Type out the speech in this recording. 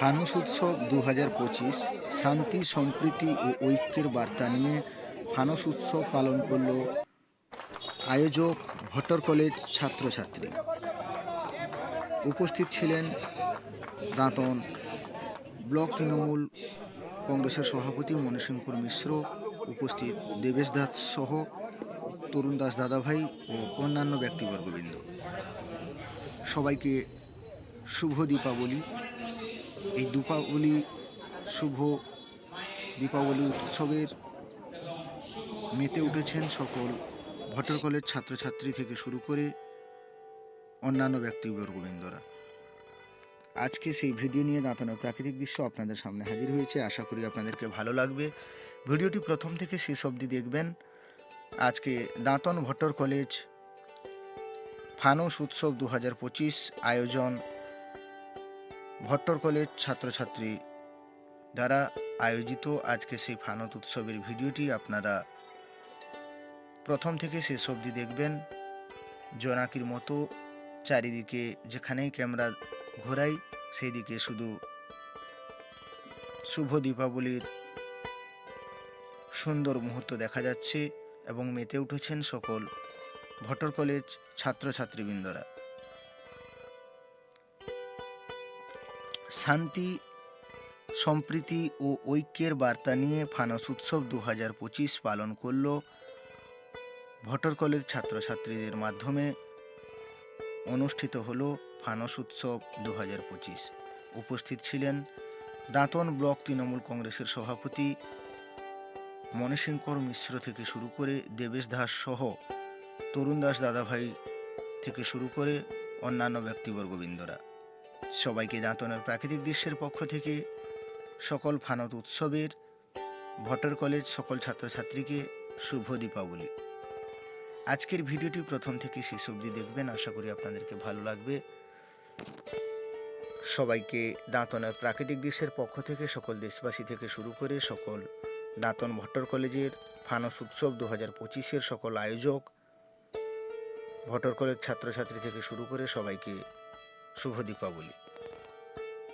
ফানুস উৎসব দু হাজার পঁচিশ, শান্তি, সম্প্রীতি ও ঐক্যের বার্তা নিয়ে ফানুস উৎসব পালন করল আয়োজক ভট্টর কলেজ ছাত্রছাত্রী। উপস্থিত ছিলেন দাঁতন, ব্লক তৃণমূল কংগ্রেসের সভাপতি মণিশঙ্কর মিশ্র, উপস্থিত দেবেশ দাস সহ তরুণ দাস দাদাভাই ও অন্যান্য ব্যক্তিবর্গবৃন্দ। সবাইকে শুভ দীপাবলি। এই দীপাবলি শুভ দীপাবলি উৎসবের মেতে উঠেছেন সকল ভটর কলেজ ছাত্রছাত্রী থেকে শুরু করে অন্যান্য ব্যক্তিবর্গবৃন্দরা। আজকে সেই ভিডিও নিয়ে দাঁতানোর প্রাকৃতিক দৃশ্য আপনাদের সামনে হাজির হয়েছে। আশা করি আপনাদেরকে ভালো লাগবে। ভিডিওটি প্রথম থেকে শেষ অবধি দেখবেন। আজকে দাঁতন ভট্টর কলেজ ফানুস উৎসব দু হাজার পঁচিশ আয়োজন ভট্টর কলেজ ছাত্রছাত্রী দ্বারা আয়োজিত আজকে সেই ফানত উৎসবের ভিডিওটি আপনারা প্রথম থেকে শেষ অবধি দেখবেন। জোনাকির মতো চারিদিকে যেখানেই ক্যামেরা ঘোরাই সেই দিকে শুধু শুভ দীপাবলির সুন্দর মুহূর্ত দেখা যাচ্ছে এবং মেতে উঠেছেন সকল ভট্টর কলেজ ছাত্রছাত্রীবৃন্দরা। শান্তি, সম্প্রীতি ও ঐক্যের বার্তা নিয়ে ফানস উৎসব দু হাজার পঁচিশ পালন করল ভট্টর কলেজ ছাত্রছাত্রীদের মাধ্যমে। অনুষ্ঠিত হলো ফানস উৎসব দু হাজার পঁচিশ। উপস্থিত ছিলেন দাঁতন ব্লক তৃণমূল কংগ্রেসের সভাপতি মণিশঙ্কর মিশ্র থেকে শুরু করে দেবেশ দাস সহ তরুণ দাস দাদাভাই থেকে শুরু করে অন্যান্য ব্যক্তিবর্গবৃন্দরা। সবাইকে দাঁতনের প্রাকৃতিক দৃশ্যের পক্ষ থেকে সকল ফানত উৎসবের ভটর কলেজ সকল ছাত্রছাত্রীকে শুভ দীপাবলি। আজকের ভিডিওটি প্রথম থেকে শেষ অবধি দেখবেন, আশা করি আপনাদেরকে ভালো লাগবে। সবাইকে দাঁতনের প্রাকৃতিক দৃশ্যের পক্ষ থেকে, সকল দেশবাসী থেকে শুরু করে সকল দাঁতন ভট্টর কলেজের ফানস উৎসব দু হাজার পঁচিশের সকল আয়োজক, ভট্টর কলেজ ছাত্রছাত্রী থেকে শুরু করে সবাইকে শুভ দীপাবলি।